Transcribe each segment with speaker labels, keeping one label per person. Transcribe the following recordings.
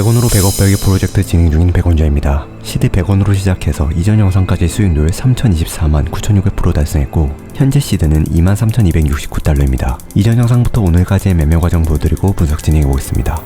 Speaker 1: 100원으로 100억 벌기 프로젝트 진행 중인 백원자입니다. 시드 100원으로 시작해서 이전 영상까지 수익률 3024만 9600% 달성했고 현재 시드는 23,269달러입니다. 이전 영상부터 오늘까지의 매매 과정 보여드리고 분석 진행해 보겠습니다.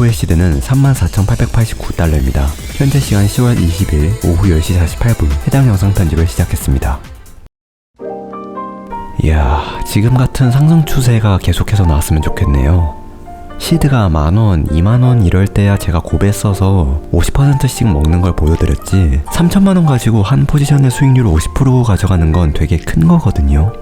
Speaker 1: 후의 시드는 34,889달러입니다. 현재 시간 10월 20일 오후 10시 48분 해당 영상 편집을 시작했습니다. 이야, 지금 같은 상승 추세가 계속해서 나왔으면 좋겠네요. 시드가 만원, 2만원 이럴 때야 제가 고배 써서 50%씩 먹는 걸 보여드렸지 3천만원 가지고 한 포지션의 수익률 50% 가져가는 건 되게 큰 거거든요.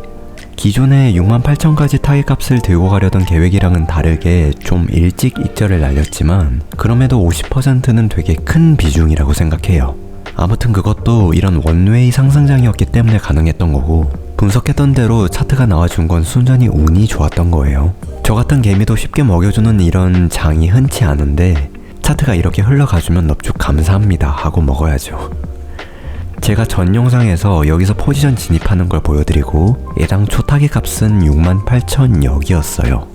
Speaker 1: 기존에 6만 8천까지 타겟 값을 들고 가려던 계획이랑은 다르게 좀 일찍 익절을 날렸지만 그럼에도 50%는 되게 큰 비중이라고 생각해요. 아무튼 그것도 이런 원웨이 상승장이었기 때문에 가능했던 거고 분석했던 대로 차트가 나와준 건 순전히 운이 좋았던 거예요. 저 같은 개미도 쉽게 먹여주는 이런 장이 흔치 않은데 차트가 이렇게 흘러가주면 넙죽 감사합니다 하고 먹어야죠. 제가 전 영상에서 여기서 포지션 진입하는 걸 보여드리고 예당 초 타겟 값은 68,000역이었어요.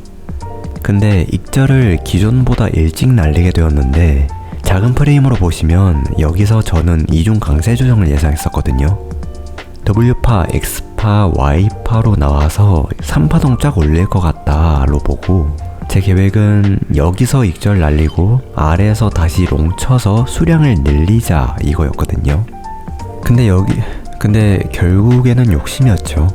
Speaker 1: 근데 익절을 기존보다 일찍 날리게 되었는데 작은 프레임으로 보시면 여기서 저는 이중 강세 조정을 예상했었거든요. W파, X파, Y파로 나와서 3파동 쫙 올릴 것 같다로 보고 제 계획은 여기서 익절 날리고 아래에서 다시 롱 쳐서 수량을 늘리자 이거였거든요. 근데 여기 근데 결국에는 욕심이었죠.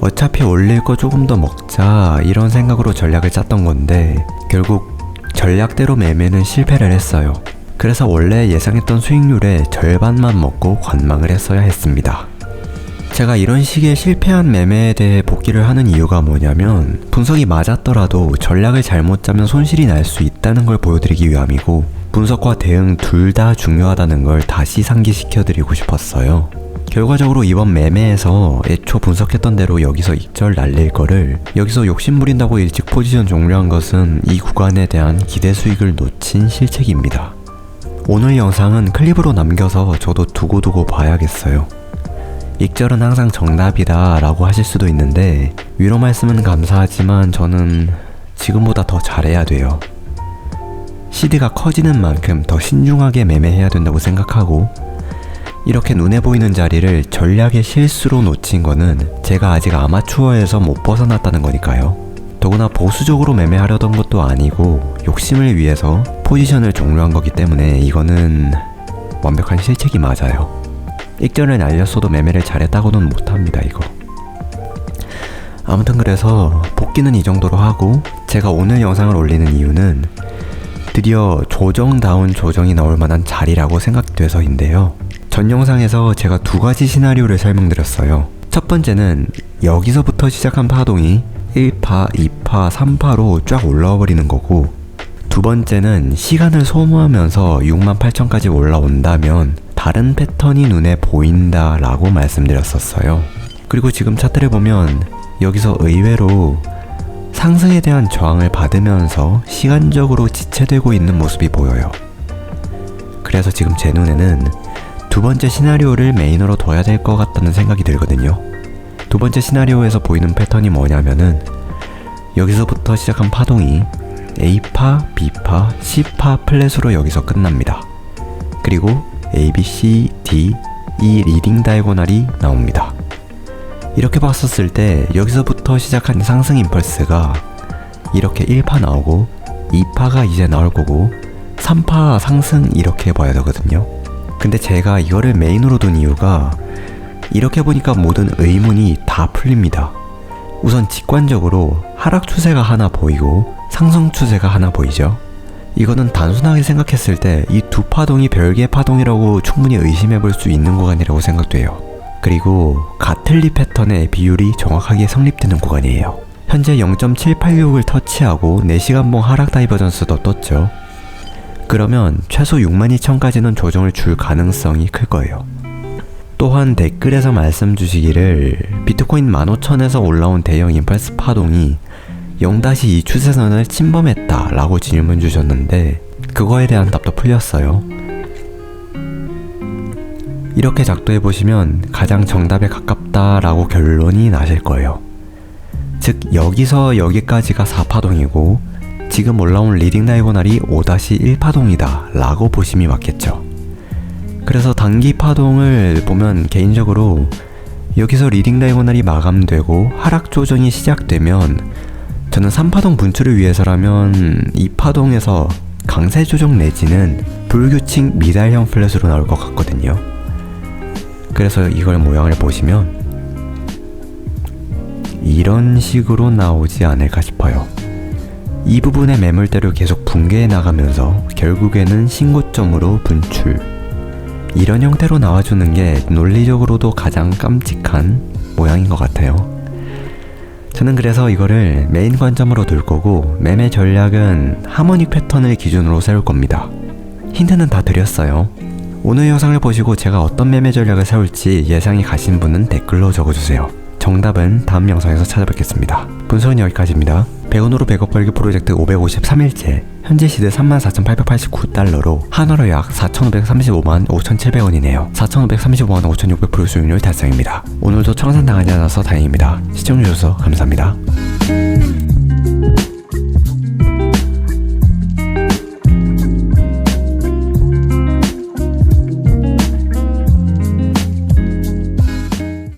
Speaker 1: 어차피 올릴 거 조금 더 먹자 이런 생각으로 전략을 짰던 건데 결국 전략대로 매매는 실패를 했어요. 그래서 원래 예상했던 수익률의 절반만 먹고 관망을 했어야 했습니다. 제가 이런 식의 실패한 매매에 대해 복귀를 하는 이유가 뭐냐면 분석이 맞았더라도 전략을 잘못 짜면 손실이 날 수 있다는 걸 보여드리기 위함이고 분석과 대응 둘 다 중요하다는 걸 다시 상기시켜 드리고 싶었어요. 결과적으로 이번 매매에서 애초 분석했던 대로 여기서 익절 날릴 거를 여기서 욕심 부린다고 일찍 포지션 종료한 것은 이 구간에 대한 기대 수익을 놓친 실책입니다. 오늘 영상은 클립으로 남겨서 저도 두고두고 봐야겠어요. 익절은 항상 정답이다 라고 하실 수도 있는데 위로 말씀은 감사하지만 저는 지금보다 더 잘해야 돼요. 시드가 커지는 만큼 더 신중하게 매매해야 된다고 생각하고 이렇게 눈에 보이는 자리를 전략의 실수로 놓친 거는 제가 아직 아마추어에서 못 벗어났다는 거니까요. 더구나 보수적으로 매매하려던 것도 아니고 욕심을 위해서 포지션을 종료한 거기 때문에 이거는 완벽한 실책이 맞아요. 익절을 날렸어도 매매를 잘했다고는 못합니다, 이거. 아무튼 그래서 복귀는 이 정도로 하고 제가 오늘 영상을 올리는 이유는 드디어 조정다운 조정이 나올 만한 자리라고 생각돼서인데요. 전 영상에서 제가 두 가지 시나리오를 설명드렸어요. 첫 번째는 여기서부터 시작한 파동이 1파, 2파, 3파로 쫙 올라와 버리는 거고 두 번째는 시간을 소모하면서 6만 8천까지 올라온다면 다른 패턴이 눈에 보인다 라고 말씀드렸었어요. 그리고 지금 차트를 보면 여기서 의외로 상승에 대한 저항을 받으면서 시간적으로 지체되고 있는 모습이 보여요. 그래서 지금 제 눈에는 두 번째 시나리오를 메인으로 둬야 될 것 같다는 생각이 들거든요. 두 번째 시나리오에서 보이는 패턴이 뭐냐면은 여기서부터 시작한 파동이 A파, B파, C파 플랫으로 여기서 끝납니다. 그리고 A, B, C, D 이 리딩 다이고날이 나옵니다. 이렇게 봤었을 때 여기서부터 시작한 상승 임펄스가 이렇게 1파 나오고 2파가 이제 나올 거고 3파 상승 이렇게 봐야 되거든요. 근데 제가 이거를 메인으로 둔 이유가 이렇게 보니까 모든 의문이 다 풀립니다. 우선 직관적으로 하락 추세가 하나 보이고 상승 추세가 하나 보이죠. 이거는 단순하게 생각했을 때 이 두 파동이 별개의 파동이라고 충분히 의심해 볼 수 있는 구간이라고 생각돼요. 그리고 가틀리 패턴의 비율이 정확하게 성립되는 구간이에요. 현재 0.786을 터치하고 4시간봉 하락 다이버전스도 떴죠. 그러면 최소 62,000까지는 조정을 줄 가능성이 클 거예요. 또한 댓글에서 말씀 주시기를 비트코인 15,000에서 올라온 대형 임펄스 파동이 0-2 추세선을 침범했다 라고 질문 주셨는데 그거에 대한 답도 풀렸어요. 이렇게 작도해 보시면 가장 정답에 가깝다라고 결론이 나실 거예요. 즉 여기서 여기까지가 4파동이고 지금 올라온 리딩 다이고날이 5-1파동이다 라고 보심이 맞겠죠. 그래서 단기 파동을 보면 개인적으로 여기서 리딩 다이고날이 마감되고 하락 조정이 시작되면 저는 3파동 분출을 위해서라면 2파동에서 강세 조정 내지는 불규칙 미달형 플랫으로 나올 것 같거든요. 그래서 이걸 모양을 보시면 이런 식으로 나오지 않을까 싶어요. 이 부분의 매물대로 계속 붕괴해 나가면서 결국에는 신고점으로 분출. 이런 형태로 나와주는 게 논리적으로도 가장 깜찍한 모양인 것 같아요. 저는 그래서 이거를 메인 관점으로 둘 거고 매매 전략은 하모닉 패턴을 기준으로 세울 겁니다. 힌트는 다 드렸어요. 오늘 영상을 보시고 제가 어떤 매매 전략을 세울지 예상이 가신 분은 댓글로 적어주세요. 정답은 다음 영상에서 찾아뵙겠습니다. 분석은 여기까지입니다. 100원으로 100억 벌기 프로젝트 553일째 현재 시대 34,889달러로 한화로 약 4,535만 5,700원이네요. 4,535만 5,600% 수익률 달성입니다. 오늘도 청산당하지 않아서 다행입니다. 시청해주셔서 감사합니다.